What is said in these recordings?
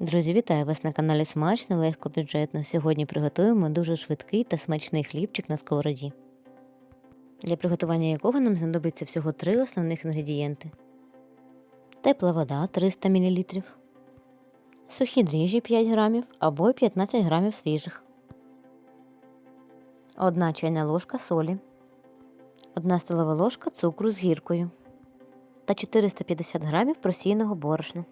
Друзі, вітаю вас на каналі Смачно, легко бюджетно. Сьогодні приготуємо дуже швидкий та смачний хлібчик на сковороді, для приготування якого нам знадобиться всього три основних інгредієнти: тепла вода 300 мл, сухі дріжджі 5 грамів або 15 грамів свіжих, 1 чайна ложка солі, 1 столова ложка цукру з гіркою та 450 грамів просіяного борошна.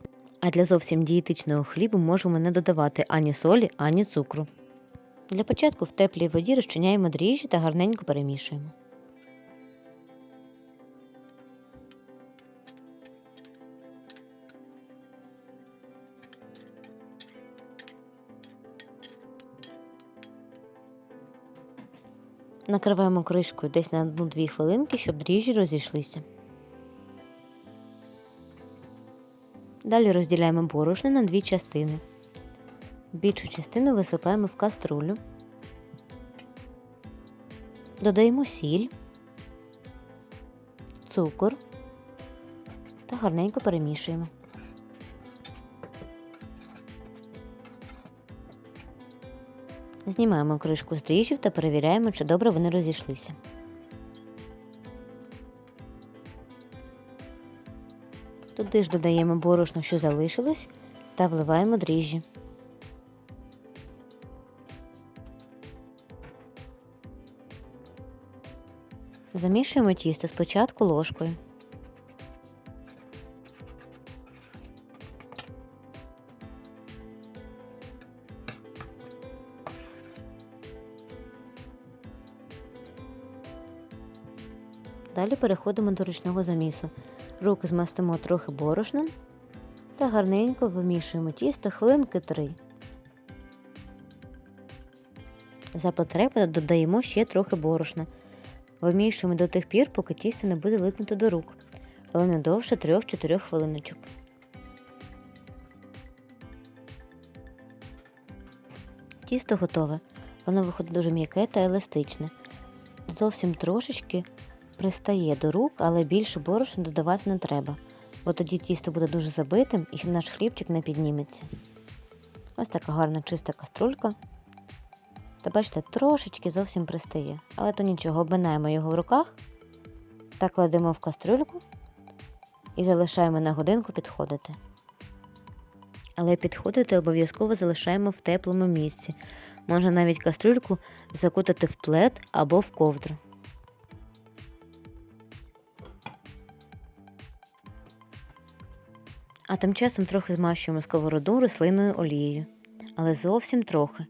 А для зовсім дієтичного хлібу можемо не додавати ані солі, ані цукру. Для початку в теплій воді розчиняємо дріжджі та гарненько перемішуємо. Накриваємо кришкою десь на 1-2 хвилинки, щоб дріжджі розійшлися. Далі розділяємо борошно на дві частини. Більшу частину висипаємо в каструлю, додаємо сіль, цукор та гарненько перемішуємо. Знімаємо кришку з дріжджів та перевіряємо, чи добре вони розійшлися. Туди ж додаємо борошно, що залишилось, та вливаємо дріжджі. Замішуємо тісто спочатку ложкою. Далі переходимо до ручного замісу. Руки змастимо трохи борошном та гарненько вимішуємо тісто хвилинки 3. За потреби додаємо ще трохи борошна. Вимішуємо до тих пір, поки тісто не буде липнути до рук, але не довше 3-4 хвилиночок. Тісто готове. Воно виходить дуже м'яке та еластичне. Зовсім трошечки пристає до рук, але більше борошна додавати не треба, бо тоді тісто буде дуже забитим і наш хлібчик не підніметься. Ось така гарна чиста каструлька. Та бачите, трошечки зовсім пристає, але то нічого, обминаємо його в руках та кладемо в кастрюльку і залишаємо на годинку підходити. Але підходити обов'язково залишаємо в теплому місці. Можна навіть кастрюльку закутати в плед або в ковдру. А тим часом трохи змащуємо сковороду рослинною олією, але зовсім трохи.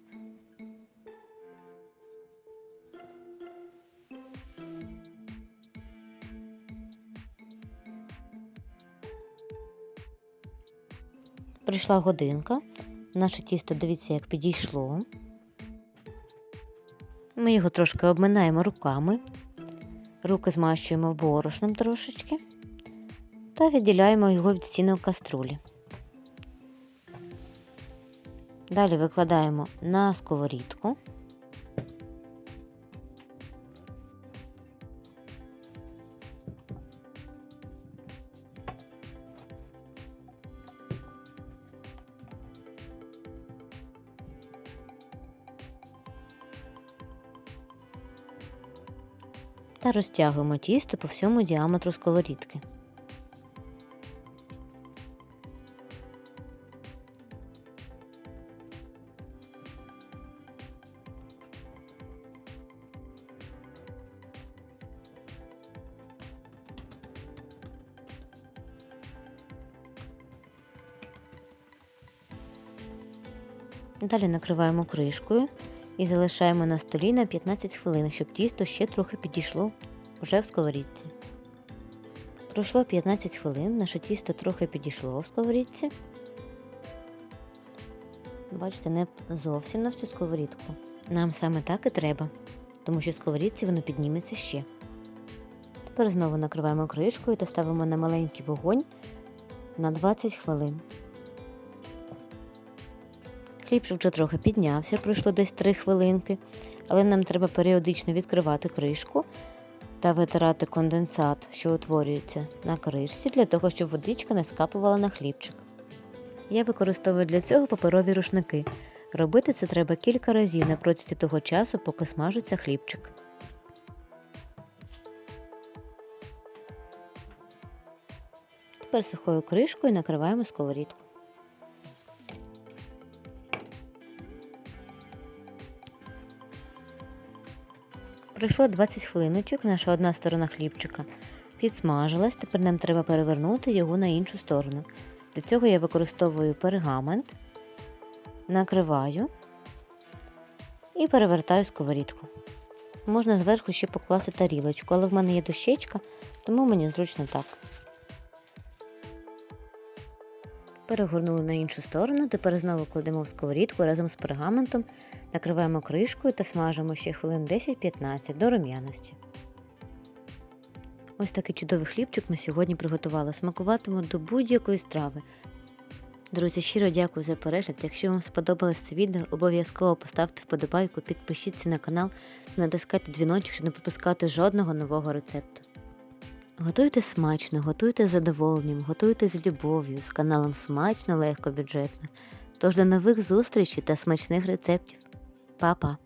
Прийшла годинка, наше тісто дивіться, як підійшло. Ми його трошки обминаємо руками, руки змащуємо борошном трошечки та відділяємо його від стінок каструлі. Далі викладаємо на сковорідку. Та розтягуємо тісто по всьому діаметру сковорідки. Далі накриваємо кришкою і залишаємо на столі на 15 хвилин, щоб тісто ще трохи підійшло вже в сковорідці. Пройшло 15 хвилин, наше тісто трохи підійшло в сковорідці. Бачите, не зовсім на всю сковорідку. Нам саме так і треба, тому що в сковорідці воно підніметься ще. Тепер знову накриваємо кришкою та ставимо на маленький вогонь на 20 хвилин. Хлібчик вже трохи піднявся, пройшло десь 3 хвилинки, але нам треба періодично відкривати кришку та витирати конденсат, що утворюється на кришці, для того, щоб водичка не скапувала на хлібчик. Я використовую для цього паперові рушники. Робити це треба кілька разів на протязі того часу, поки смажиться хлібчик. Тепер сухою кришкою накриваємо сковорідку. Пройшло 20 хвилиночок, наша одна сторона хлібчика підсмажилась, тепер нам треба перевернути його на іншу сторону. Для цього я використовую пергамент, накриваю і перевертаю сковорідку. Можна зверху ще покласти тарілочку, але в мене є дощечка, тому мені зручно так. Перегорнули на іншу сторону, тепер знову кладемо в сковорідку разом з пергаментом, накриваємо кришкою та смажимо ще хвилин 10-15 до рум'яності. Ось такий чудовий хлібчик ми сьогодні приготували. Смакуватиму до будь-якої страви. Друзі, щиро дякую за перегляд. Якщо вам сподобалось це відео, обов'язково поставте вподобайку, підпишіться на канал натискайте дзвіночок, щоб не пропускати жодного нового рецепту. Готуйте смачно, готуйте з задоволенням, готуйте з любов'ю, з каналом смачно, легко, бюджетно. Тож до нових зустрічей та смачних рецептів. Па-па!